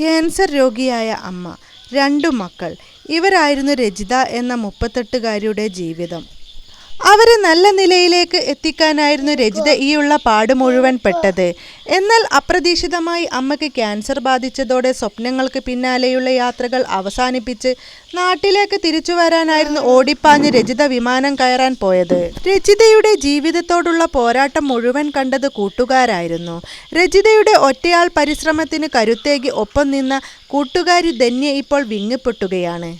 Cancer രോഗിയായ അമ്മ, രണ്ടു മക്കൾ. ഇവരായിരുന്നു രജിത എന്ന മുപ്പത്തെട്ടുകാരിയുടെ ജീവിതം. അവരെ നല്ല നിലയിലേക്ക് എത്തിക്കാനായിരുന്നു രജിത ഈയുള്ള പാട് മുഴുവൻ പെട്ടത്. എന്നാൽ അപ്രതീക്ഷിതമായി അമ്മയ്ക്ക് ക്യാൻസർ ബാധിച്ചതോടെ സ്വപ്നങ്ങൾക്ക് പിന്നാലെയുള്ള യാത്രകൾ അവസാനിപ്പിച്ച് നാട്ടിലേക്ക് തിരിച്ചു വരാനായിരുന്നു ഓടിപ്പാഞ്ഞ് രജിത വിമാനം കയറാൻ പോയത്. രജിതയുടെ ജീവിതത്തോടുള്ള പോരാട്ടം മുഴുവൻ കണ്ടത് കൂട്ടുകാരായിരുന്നു. രജിതയുടെ ഒറ്റയാൾ പരിശ്രമത്തിന് കരുത്തേകി ഒപ്പം നിന്ന കൂട്ടുകാരി ധന്യ ഇപ്പോൾ വിങ്ങിപ്പൊട്ടുകയാണ്.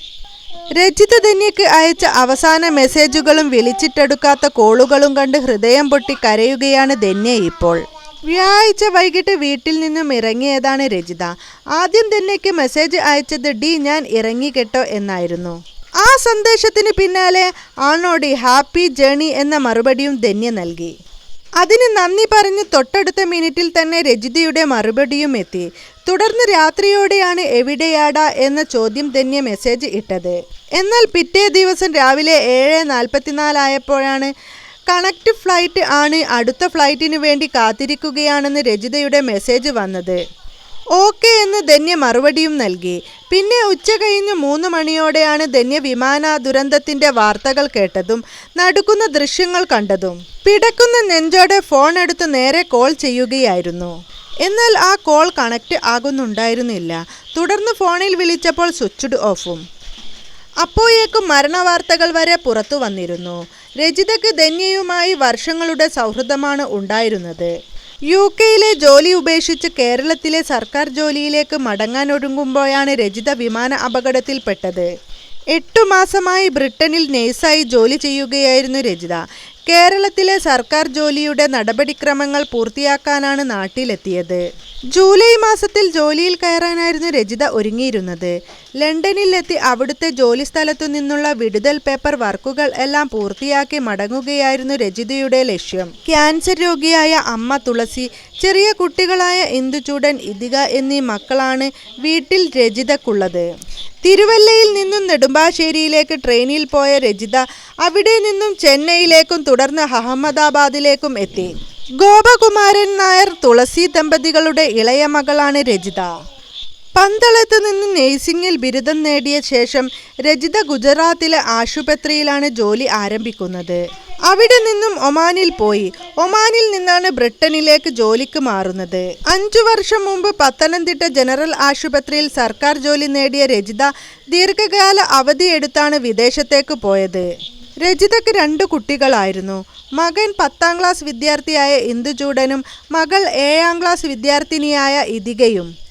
രജിത ധന്യക്ക് അയച്ച അവസാന മെസ്സേജുകളും വിളിച്ചിട്ടെടുക്കാത്ത കോളുകളും കണ്ട് ഹൃദയം പൊട്ടി കരയുകയാണ് ധന്യ ഇപ്പോൾ. വ്യാഴാഴ്ച വൈകിട്ട് വീട്ടിൽ നിന്നും ഇറങ്ങിയതാണ് രജിത. ആദ്യം ധന്യയ്ക്ക് മെസ്സേജ് അയച്ചത് ഡി ഞാൻ ഇറങ്ങി കേട്ടോ എന്നായിരുന്നു. ആ സന്ദേശത്തിന് പിന്നാലെ ആണോടി ഹാപ്പി ജേണി എന്ന മറുപടിയും ധന്യ നൽകി. അതിന് നന്ദി പറഞ്ഞ് തൊട്ടടുത്ത മിനിറ്റിൽ തന്നെ രജിതയുടെ മറുപടിയും എത്തി തുടർന്ന് രാത്രിയോടെയാണ് എവിടെയാടാ എന്ന ചോദ്യം ധന്യ മെസ്സേജ് ഇട്ടത്. എന്നാൽ പിറ്റേ ദിവസം രാവിലെ ഏഴ് നാൽപ്പത്തിനാലായപ്പോഴാണ് കണക്ട് ഫ്ലൈറ്റ് ആണ് അടുത്ത ഫ്ലൈറ്റിനു വേണ്ടി കാത്തിരിക്കുകയാണെന്ന് രജിതയുടെ മെസ്സേജ് വന്നത്. ഓക്കേ എന്ന് ധന്യ മറുപടിയും നൽകി. പിന്നെ ഉച്ച കഴിഞ്ഞ് മൂന്ന് മണിയോടെയാണ് ധന്യ വിമാന ദുരന്തത്തിന്റെ വാർത്തകൾ കേട്ടതും നടക്കുന്ന ദൃശ്യങ്ങൾ കണ്ടതും. പിടക്കുന്ന നെഞ്ചോടെ ഫോൺ എടുത്ത് നേരെ കോൾ ചെയ്യുകയായിരുന്നു. എന്നാൽ ആ കോൾ കണക്ട് ആകുന്നുണ്ടായിരുന്നില്ല. തുടർന്ന് ഫോണിൽ വിളിച്ചപ്പോൾ സ്വിച്ച്ഡ് ഓഫും. അപ്പോഴേക്കും മരണവാർത്തകൾ വരെ പുറത്തു വന്നിരുന്നു. രജിതയ്ക്ക് ധന്യയുമായി വർഷങ്ങളുടെ സൗഹൃദമാണ് ഉണ്ടായിരുന്നത്. യുകെയിലെ ജോലി ഉപേക്ഷിച്ച് കേരളത്തിലെ സർക്കാർ ജോലിയിലേക്ക് മടങ്ങാനൊരുങ്ങുമ്പോഴാണ് രജിത വിമാന അപകടത്തിൽപ്പെട്ടത് എട്ടു മാസമായി ബ്രിട്ടനിൽ നേഴ്സായി ജോലി ചെയ്യുകയായിരുന്നു രജിത. കേരളത്തിലെ സർക്കാർ ജോലിയുടെ നടപടിക്രമങ്ങൾ പൂർത്തിയാക്കാനാണ് നാട്ടിലെത്തിയത്. ജൂലൈ മാസത്തിൽ ജോലിയിൽ കയറാനായിരുന്നു രജിത ഒരുങ്ങിയിരുന്നത്. ലണ്ടനിൽ അവിടുത്തെ അവിടുത്തെ ജോലിസ്ഥലത്തു നിന്നുള്ള വിടുതൽ പേപ്പർ വർക്കുകൾ എല്ലാം പൂർത്തിയാക്കി മടങ്ങുകയായിരുന്നു രജിതയുടെ ലക്ഷ്യം. ക്യാൻസർ രോഗിയായ അമ്മ തുളസി, ചെറിയ കുട്ടികളായ ഇന്ദുചൂടൻ ഇതിക എന്നീ മക്കളാണ് വീട്ടിൽ രജിതക്കുള്ളത് തിരുവല്ലയിൽ നിന്നും നെടുമ്പാശ്ശേരിയിലേക്ക് ട്രെയിനിൽ പോയ രജിത അവിടെ നിന്നും ചെന്നൈയിലേക്കും തുടർന്ന് അഹമ്മദാബാദിലേക്കും എത്തി. ഗോപകുമാരൻ നായർ തുളസി ദമ്പതികളുടെ ഇളയ മകളാണ് രജിത. പന്തളത്ത് നിന്ന് നേഴ്സിംഗിൽ ബിരുദം നേടിയ ശേഷം രജിത ഗുജറാത്തിലെ ആശുപത്രിയിലാണ് ജോലി ആരംഭിക്കുന്നത്. അവിടെ നിന്നും ഒമാനിൽ പോയി. ഒമാനിൽ നിന്നാണ് ബ്രിട്ടനിലേക്ക് ജോലിക്ക് മാറുന്നത്. അഞ്ചു വർഷം മുമ്പ് പത്തനംതിട്ട ജനറൽ ആശുപത്രിയിൽ സർക്കാർ ജോലി നേടിയ രജിത ദീർഘകാല അവധി എടുത്താണ് വിദേശത്തേക്ക് പോയത്. രജിതയ്ക്ക് രണ്ട് കുട്ടികളായിരുന്നു. മകൻ പത്താം ക്ലാസ് വിദ്യാർത്ഥിയായ ഇന്ദുചൂടനും മകൾ ഏഴാം ക്ലാസ് വിദ്യാർത്ഥിനിയായ ഇദികയും.